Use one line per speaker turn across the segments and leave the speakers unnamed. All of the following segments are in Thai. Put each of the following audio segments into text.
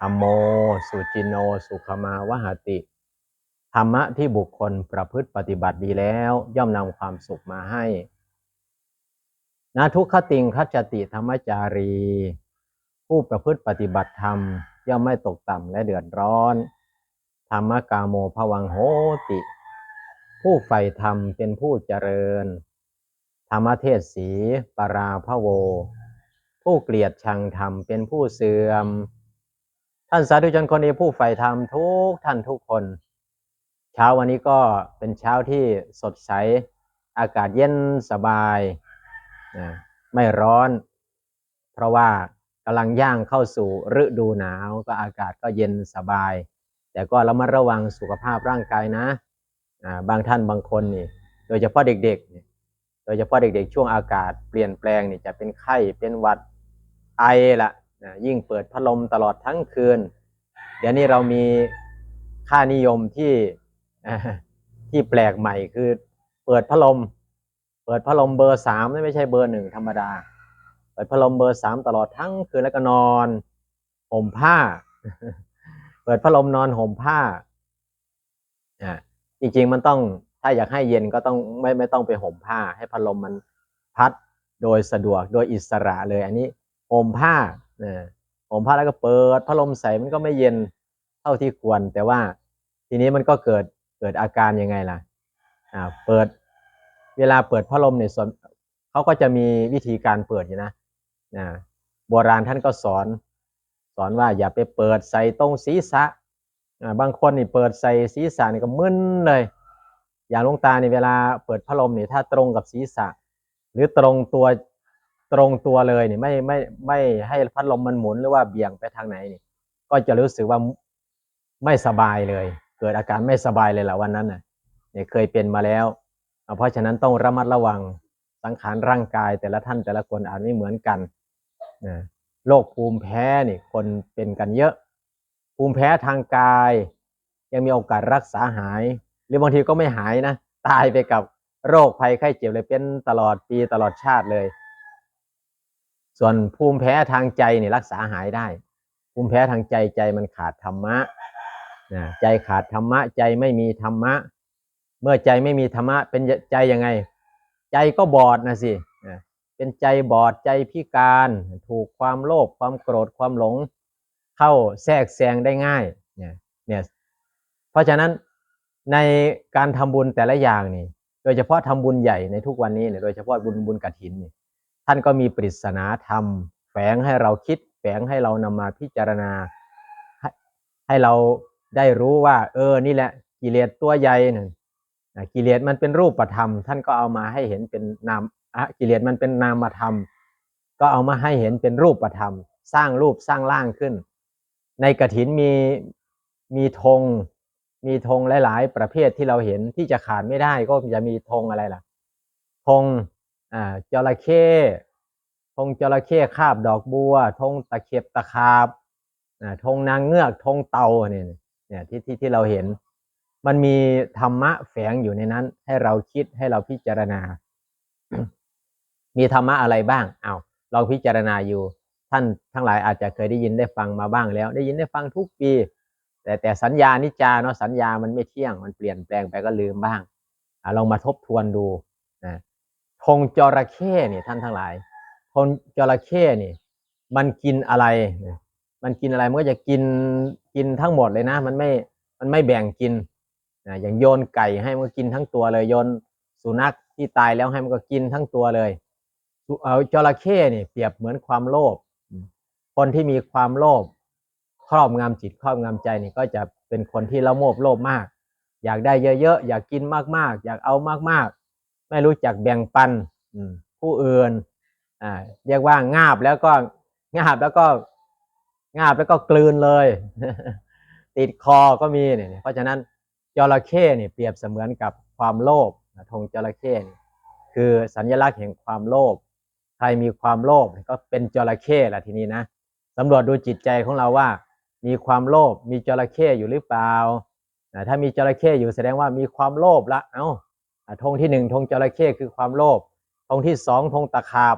ธรรมโม สุจินโน สุขมาวหติ ธรรมะที่บุคคลประพฤติปฏิบัติดีแล้ว ย่อมนำความสุขมาให้นาทุกขติงคัจจติธรรมจารี ผู้ประพฤติปฏิบัติธรรม ย่อมไม่ตกต่ำและเดือดร้อน ธรรมกาโมภวังโหติ ผู้ใฝ่ธรรมเป็นผู้เจริญ ธรรมเทศสีปราพโว ผู้เกลียดชังธรรมเป็นผู้เสื่อม ท่านสาธุชนคนนี้ผู้ใฝ่ธรรมทุกท่านทุกคน เช้าวันนี้ก็เป็นเช้าที่สดใส อากาศเย็นสบายนะไม่ร้อน เพราะว่ากำลังย่างเข้าสู่ฤดูหนาวก็อากาศก็เย็นสบาย แต่ก็ระมัดระวังสุขภาพร่างกายนะอ่าบางท่านบางคนนี่ โดยเฉพาะเด็กๆโดยเฉพาะเด็กๆ ช่วงอากาศเปลี่ยนแปลงนี่จะเป็นไข้เป็นหวัดไอละ นะยิ่งเปิดพัดลมตลอดทั้งคืน เดี๋ยวนี้เรามีค่านิยมที่ที่แปลกใหม่คือเปิดพัดลม เปิดพัดลมเบอร์สามไม่ใช่เบอร์หนึ่งธรรมดา เปิดพัดลมเบอร์สามตลอดทั้งคืนแล้วก็นอนห่มผ้า เปิดพัดลมนอนห่มผ้าอ่าจริงๆมันต้องถ้าอยากให้เย็นก็ต้องไม่ไม่ต้องไปห่มผ้า ให้พัดลมมันพัดโดยสะดวกโดยอิสระเลย อันนี้ห่มผ้า นี่ยห่มผ้าแล้วก็เปิดพัดลมใส่มันก็ไม่เย็นเท่าที่ควร แต่ว่าทีนี้มันก็เกิดเกิดอาการยังไงล่ะอ่าเปิดเวลาเปิดพัดลมเนี่ยส่วนเขาก็จะมีวิธีการเปิดอยู่นะนะโบราณท่านก็สอน สอนว่าอย่าไปเปิดใส่ตรงศีรษะบางคนนี่เปิดใส่ศีรษะนี่ก็มึนเลย อย่างลวงตานี่เวลาเปิดพัดลมนี่ถ้าตรงกับศีรษะ หรือตรงตัว ตรงตัวเลยนี่ไม่ไม่ไม่ให้พัดลมมันหมุนหรือว่าเบี่ยงไปทางไหนนี่ ก็จะรู้สึกว่าไม่สบายเลย เกิดอาการไม่สบายเลยแหละวันนั้นน่ะเนี่ยเคยเป็นมาแล้ว เพราะฉะนั้นต้องระมัดระวังสังขารร่างกายแต่ละท่านแต่ละคนอาจไม่เหมือนกันนะโรคภูมิแพ้นี่คนเป็นกันเยอะ ภูมิแพ้ทางกาย ยังมีโอกาสรักษาหาย หรือบางทีก็ไม่หายนะ ตายไปกับโรคภัยไข้เจ็บเลยเป็นตลอดปีตลอดชาติเลย ส่วนภูมิแพ้ทางใจนี่รักษาหายได้ ภูมิแพ้ทางใจใจมันขาดธรรมะนะใจขาดธรรมะ ใจไม่มีธรรมะ เมื่อใจไม่มีธรรมะ เป็นใจยังไง ใจก็บอดนะสิเป็นใจบอดใจพิการถูกความโลภความโกรธความหลง เข้าแทรกแซงได้ง่ายเนี่ยเนี่ยเพราะฉะนั้นในการทำบุญแต่ละอย่างนี่ โดยเฉพาะทำบุญใหญ่ในทุกวันนี้เนี่ยโดยเฉพาะบุญบุญกฐินนี่ ท่านก็มีปริศนาธรรม แฝงให้เราคิด แฝงให้เรานำมาพิจารณา ให้ให้เราได้รู้ว่า เออนี่แหละกิเลสตัวใหญ่น่ะนะกิเลสมันเป็นรูปธรรม ท่านก็เอามาให้เห็นเป็นนามกิเลสมันเป็นนามธรรม ก็เอามาให้เห็นเป็นรูปธรรม สร้างรูปสร้างร่างขึ้น ในกฐินมีมีธงมีธงหลาย ๆ ประเภทที่เราเห็นที่จะขาดไม่ได้ก็จะมีธงอะไรล่ะธง อ่าจระเข้ธงจระเข้คาบดอกบัวธงตะเข็บตะขาบอ่าธงนางเงือกธงเต่าเนี่ยเนี่ยที่ที่ที่เราเห็น มันมีธรรมะแฝงอยู่ในนั้น ให้เราคิดให้เราพิจารณา มีธรรมะอะไรบ้างเอาวลองพิจารณาอยู่ ท่านทั้งหลายอาจจะเคยได้ยินได้ฟังมาบ้างแล้ว ได้ยินได้ฟังทุกปี แต่แต่สัญญานิจาเนาะสัญญามันไม่เที่ยงมันเปลี่ยนแปลงไปก็ลืมบ้างอะลองมาทบทวนดูนะ ธงจระเข้เนี่ยท่านทั้งหลายธงจระเข้นี่มันกินอะไร มันกินอะไรมันก็จะกินกินทั้งหมดเลยนะ มันไม่มันไม่แบ่งกินนะอย่างโยนไก่ให้มันก็กินทั้งตัวเลยโยนสุนัขที่ตายแล้วให้มันก็กินทั้งตัวเลยเอาจระเข้นี่เปรียบเหมือนความโลภคนที่มีความโลภครอบงำจิตครอบงำใจนี่ก็จะเป็นคนที่ละโมบโลภมาก อยากได้เยอะๆอยากกินมากๆ อยากเอามากๆ ไม่รู้จักแบ่งปันผู้อื่นอ่าเรียกว่างาบแล้วก็งาบแล้วก็งาบแล้วก็กลืนเลย ติดคอก็มีเนี่ยเพราะฉะนั้นจระเข้เนี่ยเปรียบเสมือนกับความโลภธงจระเข้คือสัญลักษณ์แห่งความโลภใครมีความโลภก็เป็นจระเข้ละทีนี้นะสำรวจดูจิตใจของเราว่า มีความโลภมีจระเข้อยู่หรือเปล่าถ้ามีจระเข้อยู่แสดงว่ามีความโลภละเอ้า ธงที่หนึ่งธงจระเข้คือความโลภธงที่สองธงตะขาบ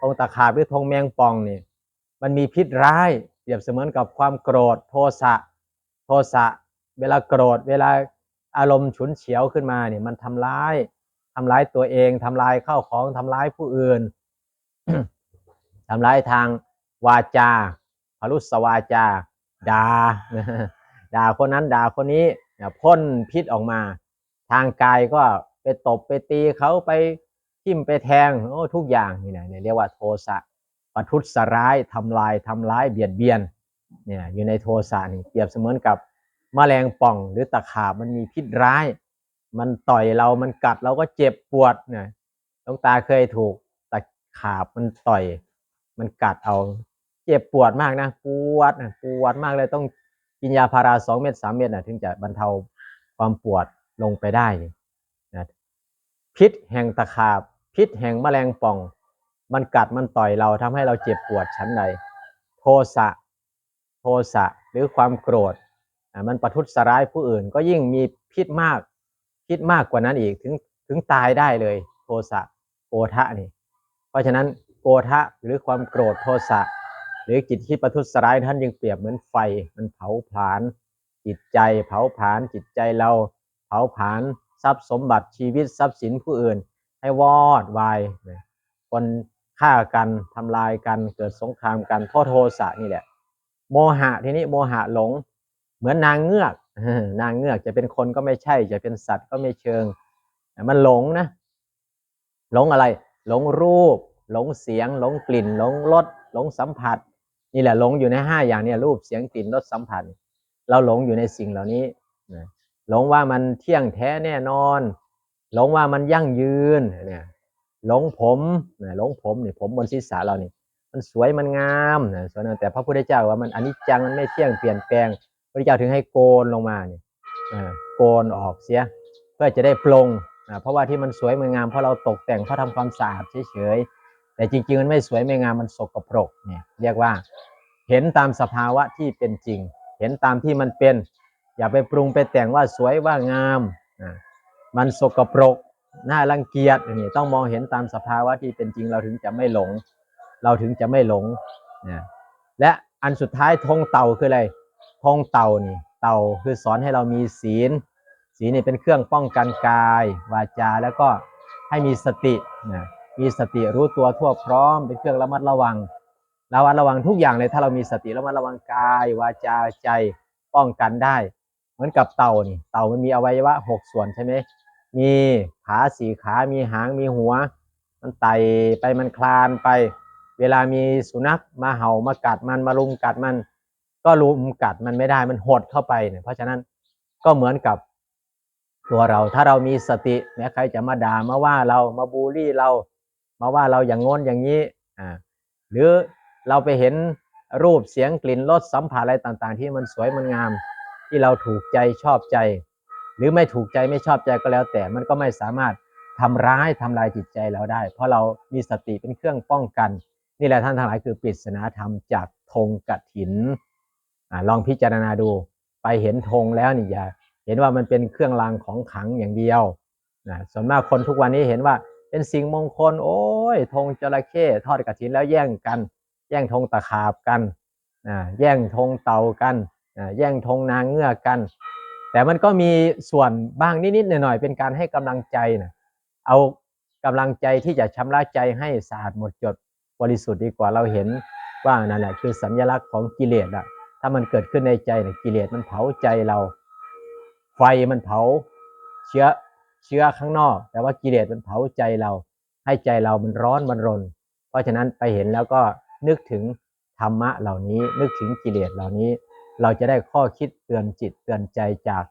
ธงตะขาบหรือธงแมงป่องนี่มันมีพิษร้ายเปรียบเสมือนกับความโกรธโทสะโทสะเวลาโกรธเวลาอารมณ์ฉุนเฉียวขึ้นมาเนี่ยมันทำร้ายทำร้ายตัวเองทำลายข้าวของทำร้ายผู้อื่นทำร้ายทางวาจาพรุสวาจาด่าด่าคนนั้นด่าคนนี้พ่นพิษออกมา ทางกายก็ ไปตบไปตีเขาไปทิ่มไปแทงโอ้ทุกอย่างนี่นะเนี่ยเรียกว่าโทสะปัทุษร้ายทำลายทำร้ายเบียดเบียนเนี่ยอยู่ในโทสะนี่เปรียบเสมือนกับแมลงป่องหรือตะขาบมันมีพิษร้าย มันต่อยเรามันกัดเราก็เจ็บปวดเนี่ยหลวงตาเคยถูกตะขาบมันต่อย มันกัดเอาเจ็บปวดมากนะปวดนะปวดมากเลยต้องกินยาพาราสองเม็ดสามเม็ดนะถึงจะบรรเทาความปวดลงไปได้ พิษแห่งตะขาบ พิษแห่งแมลงป่อง มันกัดมันต่อยเราทำให้เราเจ็บปวดชั้นใด โทสะโทสะหรือความโกรธมันประทุษร้ายผู้อื่น ก็ยิ่งมีพิษมาก พิษมากกว่านั้นอีกถึงถึงตายได้เลย โทสะโกทะนี่ เพราะฉะนั้นโกทะหรือความโกรธโทสะหรือจิตที่ประทุษร้ายท่านยังเปรียบเหมือนไฟมันเผาผลาญจิตใจเผาผลาญจิตใจเราเผาผลาญ ทรัพย์สมบัติชีวิตทรัพย์สินผู้อื่น ให้วอดวายคนฆ่ากันทำลายกันเกิดสงครามกันเพราะโทสะนี่แหละ โมหะทีนี้โมหะหลง เหมือนนางเงือกนางเงือกจะเป็นคนก็ไม่ใช่ จะเป็นสัตว์ก็ไม่เชิง มันหลงนะ หลงอะไร หลงรูป หลงเสียง หลงกลิ่น หลงรสหลงสัมผัส นี่แหละหลงอยู่ในห้าอย่างเนี่ยรูปเสียงกลิ่นรสสัมผัส เราหลงอยู่ในสิ่งเหล่านี้ หลงว่ามันเที่ยงแท้แน่นอน หลงว่ามันยั่งยืนเนี่ยหลงผมนะหลงผมเนี่ยผมบนศีรษะเรานี่มันสวยมันงามนะส่วนนั้นแต่พระพุทธเจ้าว่ามันอนิจจังมันไม่เที่ยงเปลี่ยนแปลงพระพุทธเจ้าถึงให้โกนลงมาเนี่ยโกนออกเสีย เพื่อจะได้ปลงอ่าเพราะว่าที่มันสวยมันงามเพราะเราตกแต่งเพราะทำความสะอาดเฉยๆแต่จริง ๆ มันไม่สวยไม่งามมันสกปรกเนี่ยเรียกว่าเห็นตามสภาวะที่เป็นจริง เห็นตามที่มันเป็น อย่าไปปรุงไปแต่งว่าสวยว่างามมันสกปรกน่ารังเกียจนี่ต้องมองเห็นตามสภาวะที่เป็นจริงเราถึงจะไม่หลง เราถึงจะไม่หลงนะและอันสุดท้ายธงเต่าคืออะไรธงเต่านี่เต่าคือสอนให้เรามีศีล ศีลนี่เป็นเครื่องป้องกันกาย วาจาแล้วก็ให้มีสตินะมีสติรู้ตัวทั่วพร้อม เป็นเครื่องระมัดระวังระมัดระวังทุกอย่างเลยถ้าเรามีสติระมัดระวังกาย วาจาใจป้องกันได้ มือนกับเต่านี่ เต่ามันมีอวัยวะหกส่วนใช่ไหม มีขาสี่ขา มีหาง มีหัว มันไต่ไป มันคลานไป เวลามีสุนัขมาเห่ามากัดมันมาลุมกัดมัน ก็ลุมกัดมันไม่ได้ มันหดเข้าไปเนี่ย เพราะฉะนั้นก็เหมือนกับตัวเรา ถ้าเรามีสติแม้ใครจะมาด่ามาว่าเรา มาบูลลี่เรา มาว่าเราอย่างงนอย่างนี้ อ่า หรือเราไปเห็นรูปเสียงกลิ่นรสสัมผัสอะไรต่าง ๆ ที่มันสวยมันงาม ที่เราถูกใจชอบใจ หรือไม่ถูกใจไม่ชอบใจก็แล้วแต่มันก็ไม่สามารถทำร้ายทำลายจิตใจเราได้ เพราะเรามีสติเป็นเครื่องป้องกัน นี่แหละท่านทั้งหลายคือปริศนาธรรมจากธงกถินอลองพิจารณาดูไปเห็นธงแล้วนี่อย่าเห็นว่ามันเป็นเครื่องรางของขลังอย่างเดียวนะส่วนมากคนทุกวันนี้เห็นว่าเป็นสิ่งมงคล โอ้ยธงจระเข้ทอดกถินแล้วแย่งกัน แย่งธงตะขาบกันนะแย่งธงเต่ากัน แย่งธงนางเงือกกัน แต่มันก็มีส่วนบ้างนิดๆหน่อยๆเป็นการให้กำลังใจนะเอากำลังใจที่จะชำระใจให้สะอาดหมดจดบริสุทธิ์ดีกว่าเราเห็นว่านั่นแหละคือสัญลักษณ์ของกิเลสอะถ้ามันเกิดขึ้นในใจเนี่ยกิเลสมันเผาใจเรา ไฟมันเผาเชื้อเชื้อข้างนอก แต่ว่ากิเลสมันเผาใจเรา ให้ใจเรามันร้อนมันรน เพราะฉะนั้นไปเห็นแล้วก็นึกถึงธรรมะเหล่านี้นึกถึงกิเลสเหล่านี้ เราจะได้ข้อคิดเตือนจิตเตือนใจจาก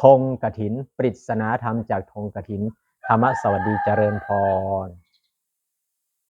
ธงกถิน ปริศนาธรรมจากธงกถิน ธรรมะสวัสดีเจริญพร